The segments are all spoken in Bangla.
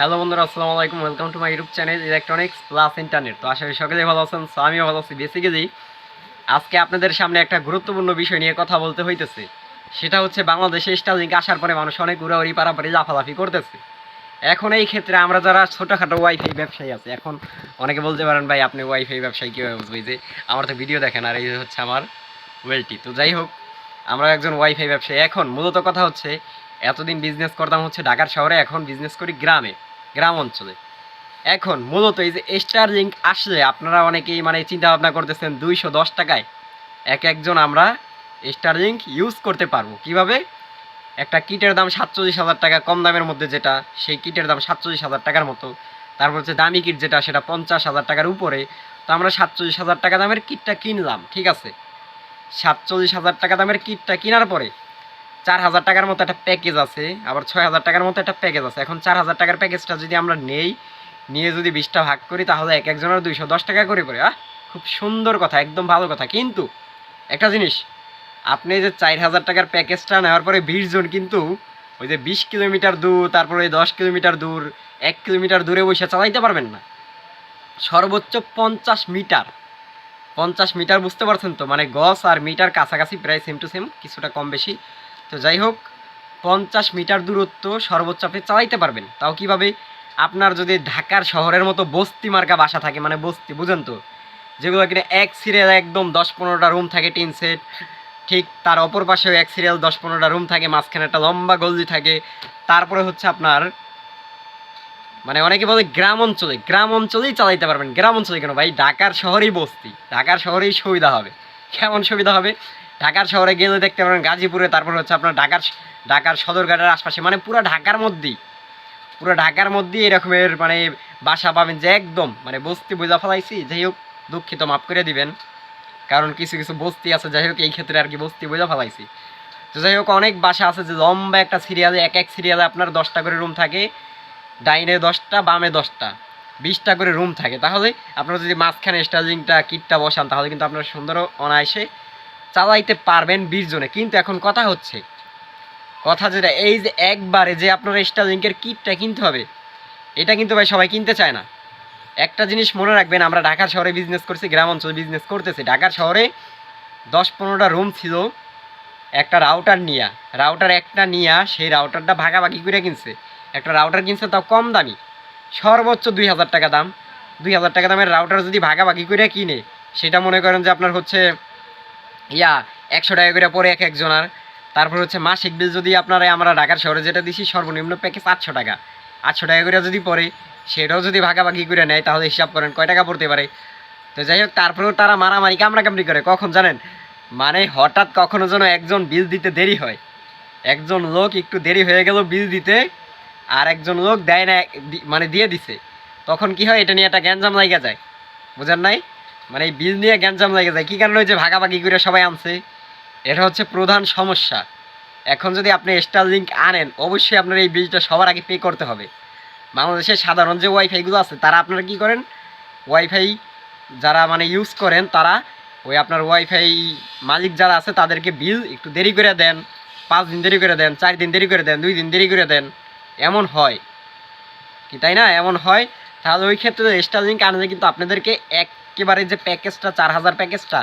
হ্যালো বন্ধুরা, আসসালামু আলাইকুম welcome to my YouTube channel electronics plus internet তো আশা করি সকলেই ভালো আছেন সো আমিও ভালো আছি। বেসিক্যালি আজকে আপনাদের সামনে একটা গুরুত্বপূর্ণ বিষয় নিয়ে কথা বলতে হইতেছে। সেটা হচ্ছে বাংলাদেশে স্টারলিংক আসার পরে মানুষ অনেক উড়াউড়ি পারাপারি, লাফালাফি করতেছে। এখন এই ক্ষেত্রে আমরা যারা ছোটোখাটো ওয়াইফাই ব্যবসায়ী আছে, এখন অনেকে বলতে পারেন, ভাই, আপনি ওয়াইফাই ব্যবসায়ী কীভাবে বুঝবই যে আমার তো ভিডিও দেখেন, আর এই হচ্ছে আমার ওয়েলটি। তো যাই হোক, আমরা একজন ওয়াইফাই ব্যবসায়ী। এখন মূলত কথা হচ্ছে, এতদিন বিজনেস করতাম হচ্ছে ঢাকার শহরে, এখন বিজনেস করি গ্রামে। গ্রাম অঞ্চলে। এখন মূলত এই যে স্টার লিঙ্ক আসলে আপনারা অনেকেই মানে চিন্তা ভাবনা করতেছেন দুইশো দশ টাকায় এক একজন আমরা স্টার লিঙ্ক ইউজ করতে পারব। কীভাবে? একটা কিটের দাম সাতচল্লিশ হাজার টাকা, কম দামের মধ্যে যেটা, সেই কিটের দাম সাতচল্লিশ হাজার টাকার মতো। তারপর হচ্ছে দামি কিট যেটা, সেটা পঞ্চাশ হাজার টাকার উপরে। তো আমরা সাতচল্লিশ হাজার টাকা দামের কিটটা কিনলাম, ঠিক আছে? সাতচল্লিশ হাজার টাকা দামের কিটটা কেনার পরে চার হাজার টাকার মতো একটা প্যাকেজ আছে, আবার ছয় হাজার টাকার মতো একটা প্যাকেজ আছে। এখন চার হাজার টাকার প্যাকেজটা যদি আমরা নেই, নিয়ে যদি বিশটা ভাগ করি, তাহলে এক একজনের দুইশো দশ টাকা করে পড়ে। আহ, খুব সুন্দর কথা, একদম ভালো কথা। কিন্তু একটা জিনিস, আপনি যে চার হাজার টাকার প্যাকেজটা নেওয়ার পরে বিশ জন কিন্তু ওই যে বিশ কিলোমিটার দূর, তারপরে ওই দশ কিলোমিটার দূর, এক কিলোমিটার দূরে বসে চালাইতে পারবেন না। সর্বোচ্চ পঞ্চাশ মিটার। পঞ্চাশ মিটার বুঝতে পারছেন তো? মানে গজ আর মিটার কাছাকাছি প্রায় সেম টু সেম কিছুটা কম বেশি। তো যাই হোক, পঞ্চাশ মিটার দূরত্ব সর্বোচ্চ আপনি চালাইতে পারবেন। তাও কীভাবে? আপনার যদি ঢাকার শহরের মতো বস্তি মার্কা বাসা থাকে মানে বস্তি, বুঝেন তো? যেগুলো কিনা এক সিরিয়াল একদম দশ পনেরোটা রুম থাকে টিন সেট, ঠিক তার অপর পাশেও এক সিরিয়াল দশ পনেরোটা রুম থাকে, মাঝখানে একটা লম্বা গলদি থাকে। তারপরে হচ্ছে আপনার মানে অনেকে বলে গ্রাম অঞ্চলে, গ্রাম অঞ্চলেই চালাইতে পারবেন। গ্রাম অঞ্চলে কেন ভাই? ঢাকার শহরেই বস্তি, ঢাকার শহরেই সুবিধা হবে। কেমন সুবিধা হবে? ঢাকার শহরে গেলে দেখতে পারেন গাজীপুরে, তারপর হচ্ছে আপনার ঢাকার ঢাকার সদরঘাটের আশপাশে মানে পুরো ঢাকার মধ্যেই। পুরো ঢাকার মধ্যেই এরকমের মানে বাসা পাবেন যে একদম মানে বস্তি বোঝা ফেলাইছি, যাই হোক, দুঃখিত, মাফ করে দিবেন। কারণ কিছু কিছু বস্তি আছে, যাই হোক, এই ক্ষেত্রে আর কি বস্তি বোঝা ফেলাইছি। তো যাই হোক, অনেক বাসা আছে যে লম্বা একটা সিরিয়ালে, এক এক সিরিয়ালে আপনার দশটা করে রুম থাকে। ডাইনে দশটা, বামে দশটা, বিশটা করে রুম থাকে। তাহলে আপনারা যদি মাঝখানে স্টার্লিংটা কিটটা বসান, তাহলে কিন্তু আপনার সুন্দর অনায়াসে চালাইতে পারবেন বিশ জনে। কিন্তু এখন কথা হচ্ছে, কথা যেটা, এই যে একবারে যে আপনারা স্টারলিংকের কিটটা কিনতে হবে, এটা কিন্তু ভাই সবাই কিনতে চায় না। একটা জিনিস মনে রাখবেন, আমরা ঢাকার শহরে বিজনেস করছি গ্রাম অঞ্চলে বিজনেস করতেছি। ঢাকার শহরে দশ পনেরোটা রুম ছিল, একটা রাউটার নিয়া। রাউটার একটা নিয়া, সেই রাউটারটা ভাগাভাগি করে কিনছে। একটা রাউটার কিনছে, তাও কম দামি। সর্বোচ্চ দুই হাজার টাকা দাম। দুই হাজার টাকা দামের রাউটার যদি ভাগাভাগি করে কিনে, সেটা মনে করেন যে আপনার হচ্ছে ইয়া, একশো টাকা করে পরে এক একজনার। তারপর হচ্ছে মাসিক বিল যদি আপনারা আমরা ঢাকার শহরে যেটা দিছি, সর্বনিম্ন প্যাকেজ আটশো টাকা। আটশো টাকা করে যদি পড়ে সেটাও যদি ভাগাভাগি করে নেয়, তাহলে হিসাব করেন কয় টাকা পড়তে পারে। তো যাই হোক, তারপরেও তারা মারামারি কামড়াকামড়ি করে। কখন জানেন? মানে হঠাৎ কখনো যেন একজন বিল দিতে দেরি হয়। একজন লোক একটু দেরি হয়ে গেল বিল দিতে, আর একজন লোক দেয় না মানে দিয়ে দিছে। তখন কি হয়, এটা নিয়ে একটা গ্যাঞ্জাম লাগা যায়। বুঝেন নাই? মানে এই বিল নিয়ে গ্যাঞ্জাম লাগে যায়। কী কারণে ওই যে ভাগাভাগি করে সবাই আনছে? এটা হচ্ছে প্রধান সমস্যা। এখন যদি আপনি স্টার লিঙ্ক আনেন, অবশ্যই আপনার এই বিলটা সবার আগে পে করতে হবে। বাংলাদেশের সাধারণ যে ওয়াইফাইগুলো আছে, তারা আপনারা কি করেন? ওয়াইফাই যারা মানে ইউজ করেন, তারা ওই আপনার ওয়াইফাই মালিক যারা আছে, তাদেরকে বিল একটু দেরি করে দেন, পাঁচ দিন দেরি করে দেন, চার দিন দেরি করে দেন, দুই দিন দেরি করে দেন, এমন হয়। কি তাই না? এমন হয়। তাহলে ওই ক্ষেত্রে স্টার লিঙ্ক আনলে কিন্তু আপনাদেরকে একেবারে যে প্যাকেজটা, চার হাজার প্যাকেজটা,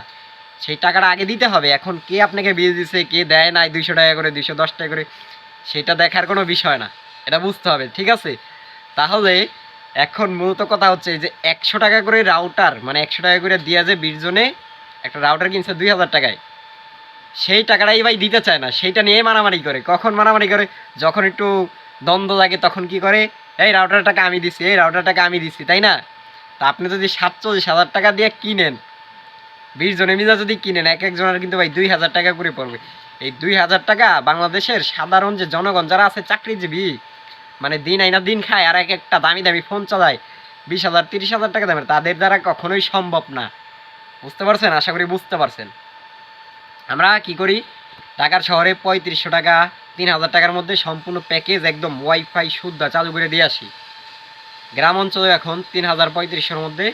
সেই টাকাটা আগে দিতে হবে। এখন কে আপনাকে বিল দিছে, কে দেয় নাই দুইশো টাকা করে, দুইশো দশ টাকা করে, সেটা দেখার কোনো বিষয় না। এটা বুঝতে হবে, ঠিক আছে? তাহলে এখন মূলত কথা হচ্ছে যে একশো টাকা করে রাউটার মানে একশো টাকা করে দিয়া যে বিশ জনে একটা রাউটার কিনছে দুই হাজার টাকায়, সেই টাকাটাই ভাই দিতে চায় না। সেইটা নিয়ে মারামারি করে। কখন মারামারি করে? যখন একটু দ্বন্দ্ব লাগে তখন কি করে? এই রাউটার টাকা আমি দিছি, এই রাউটার টাকা আমি দিছি, তাই না? তা আপনি যদি সাতচল্লিশ হাজার টাকা দিয়ে কিনেন, বিশ জনে মিলে যদি কিনেন, এক একজনের কিন্তু ভাই দুই হাজার টাকা করে পড়বে। এই দুই হাজার টাকা বাংলাদেশের সাধারণ যে জনগণ যারা আছে, চাকরিজীবী মানে দিন আইনা দিন খায়, আর এক একটা দামি দামি ফোন চালায়, বিশ হাজার, তিরিশ হাজার টাকা দামের, তাদের দ্বারা কখনোই সম্ভব না। বুঝতে পারছেন? আশা করি বুঝতে পারছেন। আমরা কি করি? ঢাকার শহরে পঁয়ত্রিশশো টাকা, তিন হাজার টাকার মধ্যে সম্পূর্ণ প্যাকেজ একদম ওয়াইফাই শুদ্ধ চালু করে দিয়ে আসি। গ্রাম অঞ্চলে এখন তিন হাজার পঁয়ত্রিশশোর মধ্যে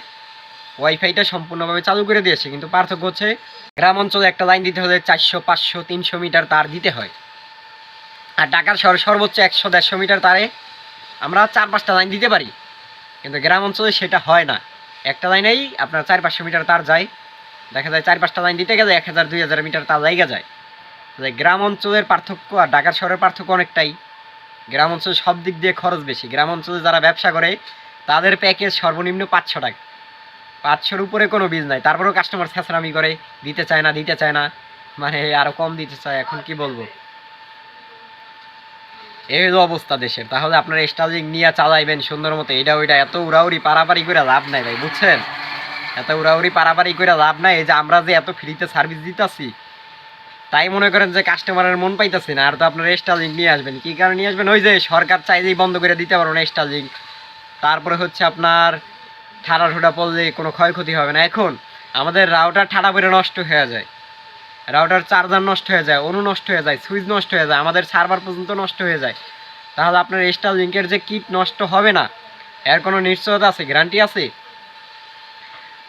ওয়াইফাইটা সম্পূর্ণভাবে চালু করে দিয়েছে। কিন্তু পার্থক্য হচ্ছে, গ্রাম অঞ্চলে একটা লাইন দিতে হলে চারশো, পাঁচশো, তিনশো মিটার তার দিতে হয়। আর ঢাকার শহরে সর্বোচ্চ একশো, দেড়শো মিটার তারে আমরা চার পাঁচটা লাইন দিতে পারি। কিন্তু গ্রাম অঞ্চলে সেটা হয় না। একটা লাইনেই আপনার চার পাঁচশো মিটার তার যায়। দেখা যায় চার পাঁচটা লাইন দিতে গেলে এক হাজার, দুই হাজার মিটার তার জায়গা যায়। গ্রাম অঞ্চলের পার্থক্য আর ঢাকার শহরের পার্থক্য অনেকটাই। গ্রাম অঞ্চলে সব দিক দিয়ে খরচ বেশি। গ্রাম অঞ্চলে যারা ব্যবসা করে, তাদের প্যাকেজ সর্বনিম্ন পাঁচশো টাকা। পাঁচশোর উপরে কোনো বিল নাই। তারপরেও কাস্টমার ছ্যাঁচড়ামি করে, দিতে চায় না, দিতে চায় না মানে আরও কম দিতে চায়, এখন কি বলব? এই হলো অবস্থা দেশের। তাহলে আপনারা স্টার্লিং নিয়ে চালাইবেন সুন্দর মতো। এটা ওইটা এত উড়াউড়ি পারাপারি করে লাভ নাই ভাই, বুঝছেন? এত উড়াউড়ি পারাপারি করে লাভ নাই। এই যে আমরা যে এত ফ্রিতে সার্ভিস দিতেছি তাই মনে করেন যে কাস্টমারের মন পাইতেছে না, আর তো আপনারা স্টার্লিং নিয়ে আসবেন। কী কারণে নিয়ে আসবেন? ওই যে সরকার চাইলেই বন্ধ করে দিতে পারব না স্টার্লিং তারপরে হচ্ছে আপনার ঠাড়া ঠুডা পড়লে কোনো ক্ষয়ক্ষতি হবে না। এখন আমাদের রাউটার ঠাড়া করে নষ্ট হয়ে যায়। রাউটার চার্জার নষ্ট হয়ে যায় অনু নষ্ট হয়ে যায় সুইচ নষ্ট হয়ে যায়, আমাদের সার্ভার পর্যন্ত নষ্ট হয়ে যায়। তাহলে আপনার স্টার লিঙ্কের যে কিট নষ্ট হবে না, এর কোনো নিশ্চয়তা আছে গ্যারান্টি আছে?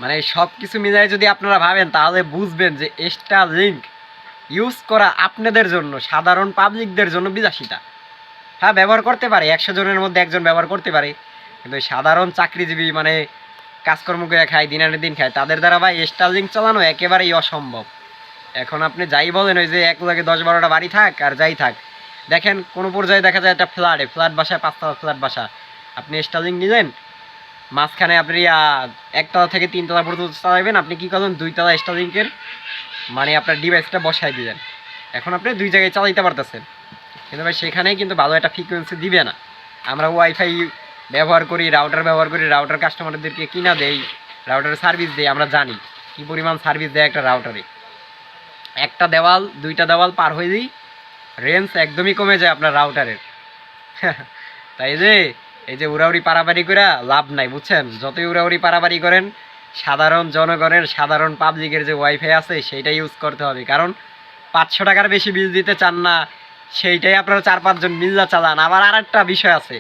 মানে সব কিছু মিলাই যদি আপনারা ভাবেন, তাহলে বুঝবেন যে স্টার লিঙ্ক ইউজ করা আপনাদের জন্য, সাধারণ পাবলিকদের জন্য বিলাসিতা। হ্যাঁ ব্যবহার করতে পারে, একশো জনের মধ্যে একজন ব্যবহার করতে পারে, কিন্তু সাধারণ চাকরিজীবী মানে কাজকর্ম করে খায়, দিন আনে দিন খায়, তাদের দ্বারা ভাই স্টার লিঙ্ক চালানো একেবারেই অসম্ভব। এখন আপনি যাই বলেন, ওই যে এক লাগে দশ বারোটা বাড়ি থাক আর যাই থাক, দেখেন কোনো পর্যায়ে দেখা যায় একটা ফ্ল্যাটে ফ্ল্যাট বাসায় পাঁচতলা ফ্ল্যাট বাসা, আপনি স্টার্লিং নিলেন, মাঝখানে আপনি একতলা থেকে তিনতলা পর্যন্ত চালাবেন আপনি কি করলেন, দুইতলা স্টার্লিংকের মানে আপনার ডিভাইসটা বসাই দিলেন এখন আপনি দুই জায়গায় চালাইতে পারতেছেন। কিন্তু ভাই সেখানে কিন্তু ভালো একটা ফ্রিকোয়েন্সি দিবে না। আমরা ওয়াইফাই ব্যবহার করি রাউটার ব্যবহার করি রাউটার কাস্টমারদেরকে কিনা দেই রাউটারের সার্ভিস দেই, আমরা জানি কি পরিমাণ সার্ভিস দেয় একটা রাউটারে একটা দেওয়াল, দুইটা দেওয়াল পার হয়ে দিই রেঞ্জ একদমই কমে যায় আপনার রাউটারের তাই যে, এই যে উড়াউড়ি পারাপারি করে লাভ নাই, বুঝছেন? যতই উড়াউড়ি পারাপারি করেন সাধারণ জনগণের সাধারণ পাবলিকের যে ওয়াইফাই আছে সেইটা ইউজ করতে হবে। কারণ পাঁচশো টাকার বেশি বিল দিতে চান না, সেইটাই আপনারা চার পাঁচজন মিল্লা চালান। আবার আর একটা বিষয় আছে,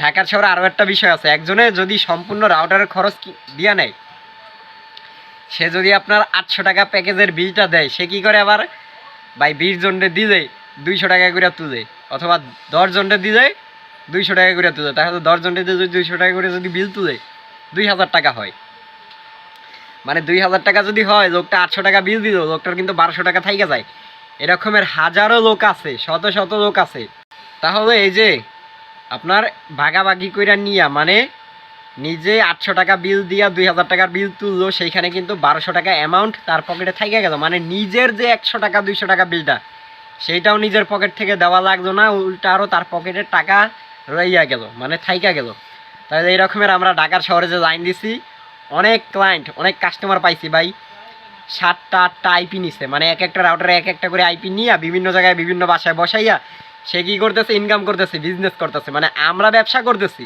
ঢাকার শহরে আরও একটা বিষয় আছে। একজনে যদি সম্পূর্ণ রাউটারের খরচ দিয়া নেয়, সে যদি আপনার আটশো টাকা প্যাকেজের বিলটা দেয়, সে কি করে আবার? ভাই, বিশ জনরে দিলে দুইশো টাকা করে তুলে, অথবা দশ জনরে দিলে দুইশো টাকা করে তুলে। তাহলে দশ জনরে দিলে দুইশো টাকা করে যদি বিল তুলে, দুই হাজার টাকা হয়। মানে দুই হাজার টাকা যদি হয়, লোকটা আটশো টাকা বিল দিল, লোকটার কিন্তু বারোশো টাকা থাইকা যায়। এরকমের হাজারো লোক আছে, শত শত লোক আছে। তাহলে এই যে আপনার ভাগাভাগি কইরা নিয়া মানে নিজে আটশো টাকা বিল দিয়া দুই হাজার টাকার বিল তুললো, সেইখানে কিন্তু বারোশো টাকা অ্যামাউন্ট তার পকেটে থাইকা গেল। মানে নিজের যে একশো টাকা, দুইশো টাকা বিলটা সেইটাও নিজের পকেট থেকে দেওয়া লাগতো না, উল্টা আরও তার পকেটের টাকা রইয়া গেল মানে থাইকা গেল। তাহলে এই রকমের আমরা ঢাকার শহরে যে লাইন দিছি অনেক ক্লায়েন্ট অনেক কাস্টমার পাইছি ভাই। সাতটা, আটটা আইপি নিছে। মানে এক একটা রাউটারে এক একটা করে আইপি নিয়ে বিভিন্ন জায়গায় বিভিন্ন বাসায় বসাইয়া সে কি করতেছে? ইনকাম করতেছে বিজনেস করতেছে। মানে আমরা ব্যবসা করতেছি।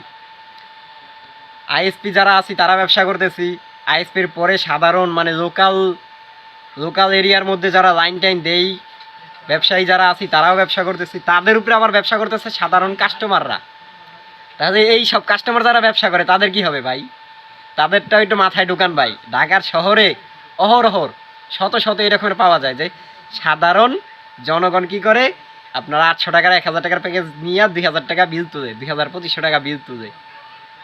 আইএসপি যারা আছি, তারা ব্যবসা করতেছি। আইএসপির পরে সাধারণ মানে লোকাল লোকাল এরিয়ার মধ্যে যারা লাইন টাইন দেই, ব্যবসায়ী যারা আছি, তারাও ব্যবসা করতেছি। তাদের উপরে আবার ব্যবসা করতেছে সাধারণ কাস্টমাররা তাহলে এই সব কাস্টমার যারা ব্যবসা করে, তাদের কি হবে ভাই? তাদেরটাও একটু মাথায় ঢুকান ভাই। ঢাকার শহরে অহরহর শত শত এরকম পাওয়া যায় যে সাধারণ জনগণ কি করে? আপনার আটশো টাকার, এক হাজার টাকার প্যাকেজ নিয়ে দুই হাজার টাকা বিল তুলে, দুই হাজার, পঁচিশশো টাকা বিল তুলে।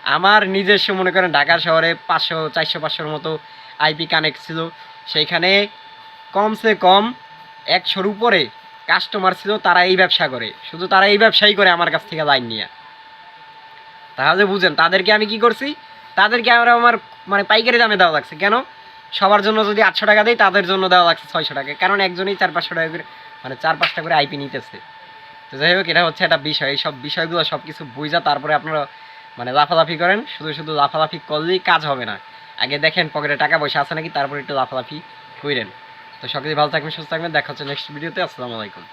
আমার নিজস্ব মনে করেন ঢাকার শহরে পাঁচশো, চারশো, পাঁচশোর মতো আইপি কানেক্ট ছিল। সেইখানে কমসে কম একশোর উপরে কাস্টমার ছিল, তারা এই ব্যবসা করে। শুধু তারা এই ব্যবসাই করে আমার কাছ থেকে লাইন নিয়ে। তাহলে বুঝেন, তাদেরকে আমি কি করছি? তাদেরকে আমরা আমার মানে পাইকারি দামে দেওয়া লাগছে। কেন? সবার জন্য যদি আটশো টাকা দেয় তাদের জন্য দেওয়া লাগছে ছয়শো টাকা। কারণ একজনই চার পাঁচশো টাকা করে মানে চার পাঁচটা করে আইপি নিতেছে। তো যাই হোক, এটা হচ্ছে একটা বিষয়। এই সব বিষয়গুলো সব কিছু বুঝা তারপরে আপনারা মানে লাফালাফি করেন। শুধু শুধু লাফালাফি করলেই কাজ হবে না। আগে দেখেন, পকেটে টাকা পয়সা আছে নাকি, তারপরে একটু লাফালাফি করেন তো সকলে ভালো থাকবেন, সুস্থ থাকবেন। দেখা হচ্ছে নেক্সট ভিডিওতে। আসসালামু আলাইকুম।